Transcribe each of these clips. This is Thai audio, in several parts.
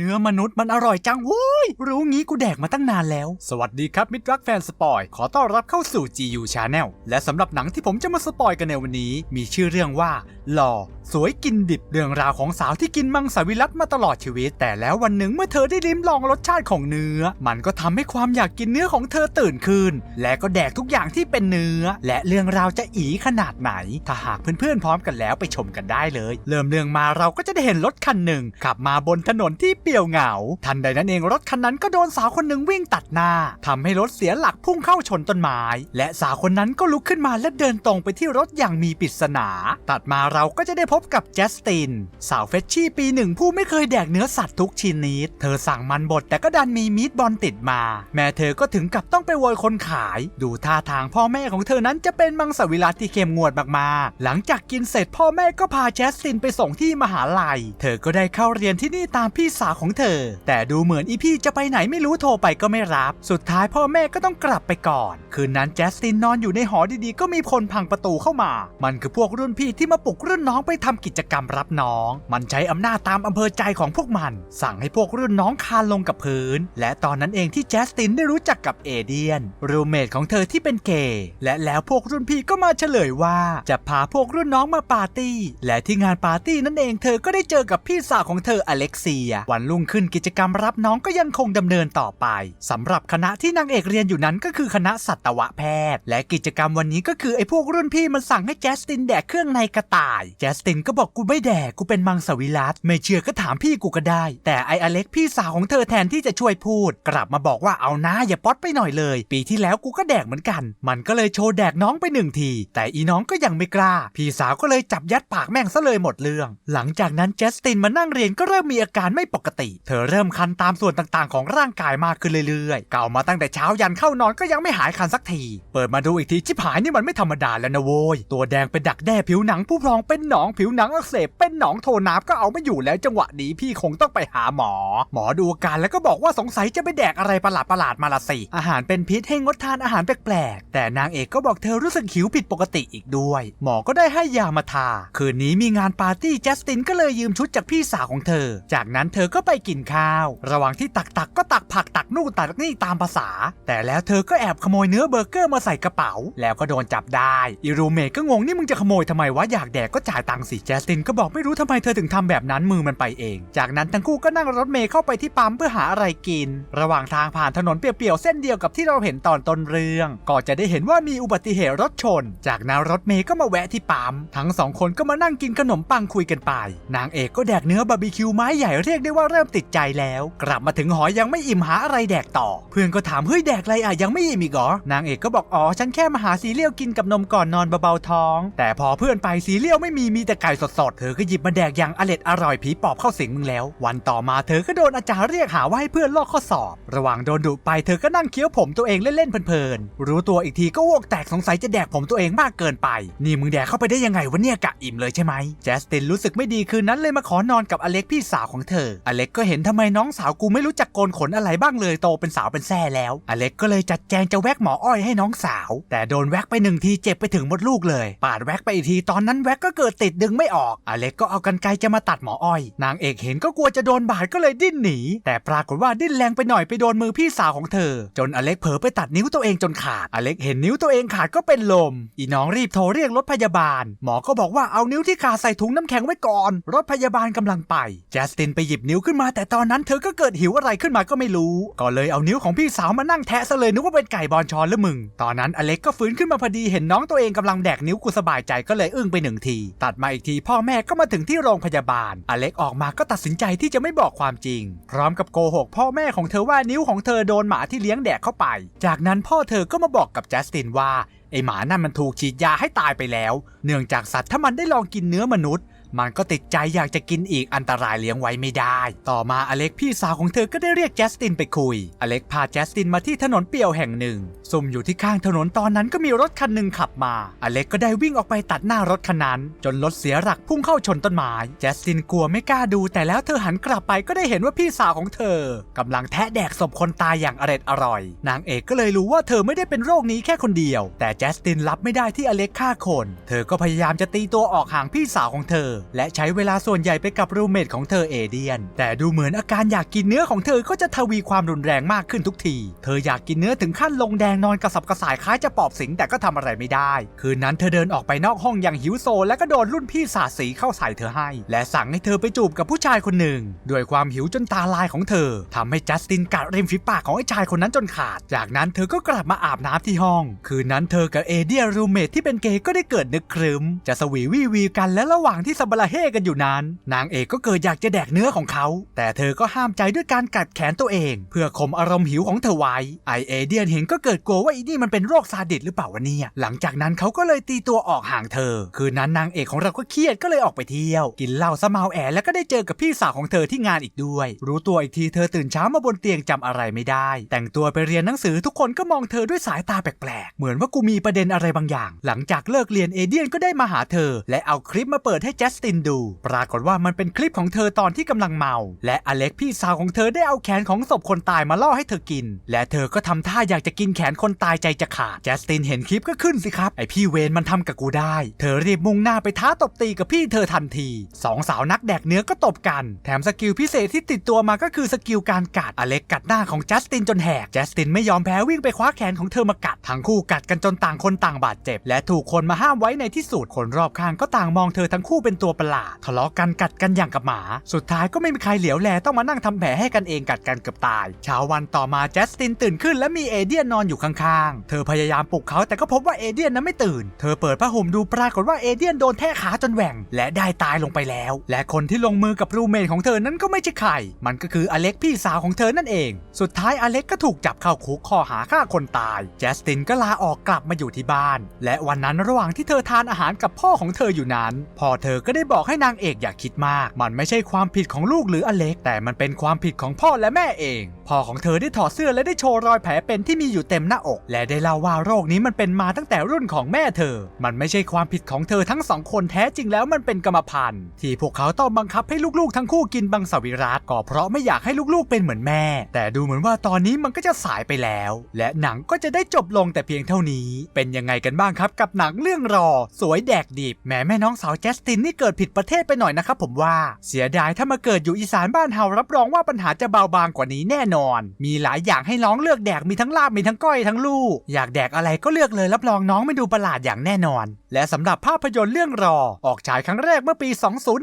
เนื้อมนุษย์มันอร่อยจังว้ รู้งี้กูแดกมาตั้งนานแล้ว สวัสดีครับ มิตรรักแฟนสปอย ขอต้อนรับเข้าสู่ GU Channel และสำหรับหนังที่ผมจะมาสปอยกันในวันนี้ มีชื่อเรื่องว่า หล่อ สวยกินดิบเรื่องราวของสาวที่กินมังสวิรัตมาตลอดชีวิต แต่แล้ววันหนึ่งเมื่อเธอได้ลิ้มลองรสชาติของเนื้อ มันก็ทำให้ความอยากกินเนื้อของเธอตื่นขึ้น และก็แดกทุกอย่างที่เป็นเนื้อ และเรื่องราวจะอีขนาดไหน ถ้าหากเพื่อนๆพร้อมกันแล้วไปชมกันได้เลย เริ่มเรื่องมาเราก็จะได้เห็นรถคันหนึ่งขับมาบนถนนที่เปี่ยวเหงา ทันใดนั้นเองรถคันนั้นก็โดนสาวคนหนึ่งวิ่งตัดหน้าทำให้รถเสียหลักพุ่งเข้าชนต้นไม้ และสาวคนนั้นก็ลุกขึ้นมาและเดินตรงไปที่รถอย่างมีปริศนา ตัดมาเราก็จะได้พบกับแจสติน สาวเฟชชี่ปีหนึ่งผู้ไม่เคยแดกเนื้อสัตว์ทุกชนิด เธอสั่งมันบดแต่ก็ดันมีมีดบอลติดมา แม่เธอก็ถึงกับต้องไปโวยคนขาย ดูท่าทางพ่อแม่ของเธอนั้นจะเป็นมังสวิรัตที่เข้มงวดมากๆ หลังจากกินเสร็จพ่อแม่ก็พาแจสตินไปส่งที่มหาลัย เธอก็ได้เข้าเรียนที่นี่ตามพี่สาวของเธอ แต่ดูเหมือนอีพี่จะไปไหนไม่รู้โทรไปก็ไม่รับ สุดท้ายพ่อแม่ก็ต้องกลับไปก่อน คืนนั้นแจสตินนอนอยู่ในหอดีๆ ก็มีคนพังประตูเข้ามา มันคือพวกรุ่นพี่ที่มาปลุกรุ่นน้องไปทำกิจกรรมรับน้อง มันใช้อำนาจตามอำเภอใจของพวกมัน สั่งให้พวกรุ่นน้องคานลงกับพื้น และตอนนั้นเองที่แจสตินได้รู้จักกับเอเดียนรูเมทของเธอที่เป็นเกย์และแล้วพวกรุ่นพี่ก็มาเฉลยว่า จะพาพวกรุ่นน้องมาปาร์ตี้ และที่งานปาร์ตี้นั่นเองเธอก็ได้เจอกับพี่สาวของเธออเล็กเซีย วันรุ่งขึ้นกิจกรรมรับน้องก็ยังคงดำเนินต่อไปสำหรับคณะที่นางเอกเรียนอยู่นั้นก็คือคณะสัตวแพทย์ และกิจกรรมวันนี้ก็คือไอ้พวกรุ่นพี่มันสั่งให้แจสตินแดกเครื่องในกระต่าย แจสตินก็บอกกูไม่แดกกูเป็นมังสวิรัตไม่เชื่อก็ถามพี่กูก็ได้ แต่ไออเล็กพี่สาวของเธอแทนที่จะช่วยพูด กลับมาบอกว่าเอานะอย่าป๊อตไปหน่อยเลย ปีที่แล้วกูก็แดกเหมือนกัน มันก็เลยโชว์แดกน้องไปหนึ่งที แต่อีน้องก็ยังไม่กล้า พี่สาวก็เลยจับยัดปากแม่งซะเลยหมดเรื่อง หลังจากนั้นแจสตินมานั่งเรียนก็เริ่มมีอาการไม่ปกติ เธอเริ่มคันตามส่วนต่างๆ ของร่างกายมากขึ้นเรื่อยๆ เก่ามาตั้งแต่เช้ายันเข้านอนก็ยังไม่หายคันสักที เปิดมาดูอีกทีชิบหายนี่มันไม่ธรรมดาแล้วนะโว้ย ตัวแดงเป็นดักแด้ผิวหนังผู้พองเป็นหนองผิวหนังอักเสบเป็นหนองโทน้ำก็เอาไม่อยู่แล้วจังหวะนี้พี่คงต้องไปหาหมอ หมอดูอาการแล้วก็บอกว่าสงสัยจะไปแดกอะไรประหลาดประหลาดๆมาละสิอาหารเป็นพิษให้งดทานอาหารแปลกๆแต่นางเอกก็บอกเธอรู้สึกหิวผิดปกติอีกด้วย หมอก็ได้ให้ยามาทา คืนนี้มีงานปาร์ตี้จัสตินก็เลยยืมชุดจากพี่สาวของเธอ จากนั้นเธอก็ไปกินข้าว ระหว่างที่ตักตักก็ตักผักตักนู่นตักนี่ตามภาษา แต่แล้วเธอก็แอบขโมยเนื้อเบอร์เกอร์มาใส่กระเป๋า แล้วก็โดนจับได้อีรูเมก็งงนี่มึงจะขโมยทำไมวะอยากแดกก็จ่ายตังค์สิแจสตินก็บอกไม่รู้ทำไมเธอถึงทำแบบนั้นมือมันไปเอง จากนั้นทั้งคู่ก็นั่งรถเมล์เข้าไปที่ปั๊มเพื่อหาอะไรกิน ระหว่างทางผ่านถนนเปียวๆเส้นเดียวกับที่เราเห็นตอนต้นเรื่อง ก็จะได้เห็นว่ามีอุบัติเหตุรถชน จากนั้นรถเมล์ก็มาแวะที่ปั๊มทั้งสองคนก็มานั่งกินขนมปังคุยกันไป นางเอกก็แดกเนื้อบาร์บีคิวไม้ใหญ่เรียกได้ว่าเริ่มติดใจแล้ว กลับมาถึงหอยังไม่อิ่มหาอะไรแดกต่อ เพื่อนก็ถามเฮ้ยแดกอะไรอะยังไม่อิ่มอีกเหรอนางเอกก็บอกอ๋อฉันแค่มาหาซีเรียลกินกับนมก่อนนอนเบาๆท้อง แต่พอเพื่อนไปซีเรียลไม่มีมีแต่ไก่สดๆเธอก็หยิบมาแดกอย่างอร็ดอร่อยผีปอบเข้าสิงมึงแล้ว วันต่อมาเธอก็โดนอาจารย์เรียกหาว่าให้เพื่อนลอกข้อสอบ ระหว่างโดนดุไปเธอก็นั่งเคี้ยวผมตัวเองเล่นๆเพลินๆรู้ตัวอีกทีก็วกแตกสงสัยจะแดกผมตัวเองมากเกินไป นี่มึงแดกเข้าไปได้ยังไงวะเนี่ยกะอิ่มเลยใช่ไหมแจสตินรู้สึกไม่ดีคืนนั้นเลยมาขอนอนกับอเล็กพี่สาวของเธอ อเล็กก็เห็นทำไมน้องสาวกูไม่รู้จักโกนขนอะไรบ้างเลยโตเป็นสาวเป็นแซ่แล้ว อเล็กก็เลยจัดแจงจะแวกหมออ้อยให้น้องสาว แต่โดนแวกไปหนึ่งทีเจ็บไปถึงมดลูกเลย ปาดแวกไปอีกทีตอนนั้นแวกก็เกิดติดดึงไม่ออก อเล็กก็เอากันไกรจะมาตัดหมออ้อย นางเอกเห็นก็กลัวจะโดนบาดก็เลยดิ้นหนี แต่ปรากฏว่าดิ้นแรงไปหน่อยไปโดนมือพี่สาวของเธอ จนอเล็กเผลอไปตัดนิ้วตัวเองจนขาด อเล็กเห็นนิ้วตัวเองขาดก็เป็นลม อีน้องรีบโทรเรียกรถพยาบาล หมอก็บอกว่าเอานิ้วที่ขาดใส่ถุงน้ำแข็งไว้ก่อน รถพยาบาลกำลังไป แจสตินไปหยิบนิ้วขึ้นมาแต่ตอนนั้นเธอก็เกิดหิวอะไรขึ้นมาก็ไม่รู้ ก็เลยเอานิ้วของพี่สาวมานั่งแทะซะเลยนึกว่าเป็นไก่บอลชอนแล้วมึง ตอนนั้นอเล็กก็ฟื้นขึ้นมาพอดีเห็นน้องตัวเองกำลังแดกนิ้วกูสบายใจก็เลยอึ้งไปหนึ่งที ตัดมาอีกทีพ่อแม่ก็มาถึงที่โรงพยาบาล อเล็กออกมาก็ตัดสินใจที่จะไม่บอกความจริง พร้อมกับโกหกพ่อแม่ของเธอว่านิ้วของเธอโดนหมาที่เลี้ยงแดกเข้าไป จากนั้นพ่อเธอก็มาบอกกับแจสตินว่าไอหมานั่นมันถูกฉีดยาให้ตายไปแล้ว เนื่องจากสัตว์ถ้ามันได้ลองกินเนื้อมนุษย์ มันก็ติดใจอยากจะกินอีกอันตรายเลี้ยงไว้ไม่ได้ ต่อมาอเล็กพี่สาวของเธอก็ได้เรียกแจสตินไปคุย อเล็กพาแจสตินมาที่ถนนเปี่ยวแห่งหนึ่ง ซุ่มอยู่ที่ข้างถนนตอนนั้นก็มีรถคันหนึ่งขับมา อเล็กก็ได้วิ่งออกไปตัดหน้ารถคันนั้น จนรถเสียหลักพุ่งเข้าชนต้นไม้แจสตินกลัวไม่กล้าดู แต่แล้วเธอหันกลับไปก็ได้เห็นว่าพี่สาวของเธอกำลังแทะแดกศพคนตายอย่างอร็ดอร่อย นางเอกก็เลยรู้ว่าเธอไม่ได้เป็นโรคนี้แค่คนเดียว แต่แจสตินรับไม่ได้ที่อเล็กฆ่าคน เธอก็พยายามจะตีตัวออกห่างพี่สาวของเธอและใช้เวลาส่วนใหญ่ไปกับรูเมทของเธอเอเดียน แต่ดูเหมือนอาการอยากกินเนื้อของเธอก็จะทวีความรุนแรงมากขึ้นทุกที เธออยากกินเนื้อถึงขั้นลงแดงนอนกระสับกระส่ายคล้ายจะปอบสิงแต่ก็ทำอะไรไม่ได้ คืนนั้นเธอเดินออกไปนอกห้องอย่างหิวโซ และก็โดนรุ่นพี่สาสีเข้าใส่เธอให้ และสั่งให้เธอไปจูบกับผู้ชายคนหนึ่ง ด้วยความหิวจนตาลายของเธอทำให้จัสตินกัดริมฝีปากของไอ้ชายคนนั้นจนขาด จากนั้นเธอก็กลับมาอาบน้ำที่ห้อง คืนนั้นเธอกับเอเดียรูเมทที่เป็นเกย์ก็ได้เกิดนึกครึมจะสวีวีวีกันและระหว่างที่สบลาเฮกันอยู่นั้น นางเอกก็เกิดอยากจะแดกเนื้อของเขา แต่เธอก็ห้ามใจด้วยการกัดแขนตัวเอง เพื่อข่มอารมณ์หิวของเธอไว้ไอเอเดียนเห็นก็เกิดกลัวว่าอีนี่มันเป็นโรคซาดิสหรือเปล่าวะเนี่ยหลังจากนั้นเขาก็เลยตีตัวออกห่างเธอ คืนนั้นนางเอกของเราก็เครียดก็เลยออกไปเที่ยว กินเหล้าซะเมาแอแล้วก็ได้เจอกับพี่สาวของเธอที่งานอีกด้วย รู้ตัวอีกทีเธอตื่นเช้ามาบนเตียงจำอะไรไม่ได้ แต่งตัวไปเรียนหนังสือทุกคนก็มองเธอด้วยสายตาแปลกๆ เหมือนว่ากูมีประเด็นอะไรบางอย่าง หลังจากเลิกเรียนเอเดียนก็ได้มาหาเธอ และเอาคลิปมาเปิดให้จัสตินดู ปรากฏว่ามันเป็นคลิปของเธอตอนที่กำลังเมา และอเล็กพี่สาวของเธอได้เอาแขนของศพคนตายมาล่อให้เธอกิน และเธอก็ทำท่าอยากจะกินแขนคนตายใจจะขาดแจสตินเห็นคลิปก็ขึ้นสิครับ ไอพี่เวนมันทำกับกูได้ เธอรีบมุ่งหน้าไปท้าตบตีกับพี่เธอทันทีสองสาวนักแดกเนื้อก็ตบกัน แถมสกิลพิเศษที่ติดตัวมาก็คือสกิลการกัดอเล็กกัดหน้าของแจสตินจนแหกแจสตินไม่ยอมแพ้วิ่งไปคว้าแขนของเธอมากัดทั้งคู่กัดกันจนต่างคนต่างบาดเจ็บ และถูกคนมาห้ามไว้ในที่สุดคนรอบข้างก็ต่างมองเธอทั้งคู่เป็นตัวประหลาดทะเลาะกันกัดกันอย่างกับหมา สุดท้ายก็ไม่มีใครเหลียวแลต้องมานั่งทำแผลให้กันเองกัดกันเกือบตาย เช้าวันต่อมาจัสตินตื่นขึ้น และมีเอเดียนนอนอยู่ข้างๆ เธอพยายามปลุกเขาแต่ก็พบว่าเอเดียนนั้นไม่ตื่น เธอเปิดผ้าห่มดูปรากฏว่าเอเดียนโดนแทะขาจนแหว่ง และได้ตายลงไปแล้ว และคนที่ลงมือกับรูเมทของเธอนั้นก็ไม่ใช่ใคร มันก็คืออเล็กพี่สาวของเธอนั่นเอง สุดท้ายอเล็กก็ถูกจับเข้าคุกข้อหาฆ่าคนตายจัสตินก็ลาออกกลับมาอยู่ที่บ้าน และวันนั้นระหว่างที่เธอทานอาหารกับพ่อของเธออยู่นั้น พ่อเธอก็ได้บอกให้นางเอกอย่าคิดมาก มันไม่ใช่ความผิดของลูกหรืออเล็ก แต่มันเป็นความผิดของพ่อและแม่เอง พ่อของเธอได้ถอดเสื้อและได้โชว์รอยแผลเป็นที่มีอยู่เต็มหน้าอก และได้เล่าว่าโรคนี้มันเป็นมาตั้งแต่รุ่นของแม่เธอ มันไม่ใช่ความผิดของเธอทั้งสองคนแท้จริงแล้วมันเป็นกรรมพันธุ์ที่พวกเขาต้องบังคับให้ลูกๆ ทั้งคู่กินบังสวิรัตก็เพราะไม่อยากให้ลูกๆเป็นเหมือนแม่ แต่ดูเหมือนว่าตอนนี้มันก็จะสายไปแล้ว และหนังก็จะได้จบลงแต่เพียงเท่านี้ เป็นยังไงกันบ้างครับกับหนังเรื่องรอ สวยแดกดิบแม่แม่น้องสาวแจสตินนี่เกิดิดผิดประเทศไปหน่อยนะครับผมว่าเสียดายถ้ามาเกิดอยู่อีสานบ้านเฮารับรองว่าปัญหาจะเบาบางกว่านี้แน่นอน มีหลายอย่างให้น้องเลือกแดกมีทั้งลาบมีทั้งก้อยทั้งลูก อยากแดกอะไรก็เลือกเลยรับรองน้องไม่ดูประหลาดอย่างแน่นอนและสำหรับภาพยนตร์เรื่องรอ ออกฉายครั้งแรกเมื่อปี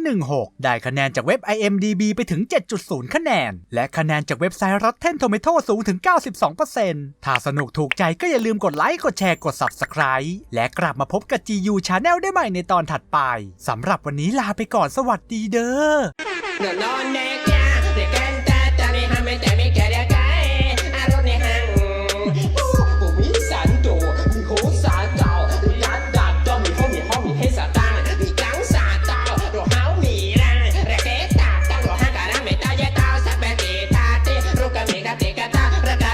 2016 ได้คะแนนจากเว็บ IMDB ไปถึง 7.0 คะแนน และคะแนนจากเว็บไซต์ Rotten Tomato สูงถึง 92%ถ้าสนุกถูกใจก็อย่าลืมกดไลค์ กดแชร์ กด Subscribe และกลับมาพบกับ GU Channel ได้ใหม่ในตอนถัดไป สำหรับวันนี้ลาไปก่อนสวัสดีเด้อ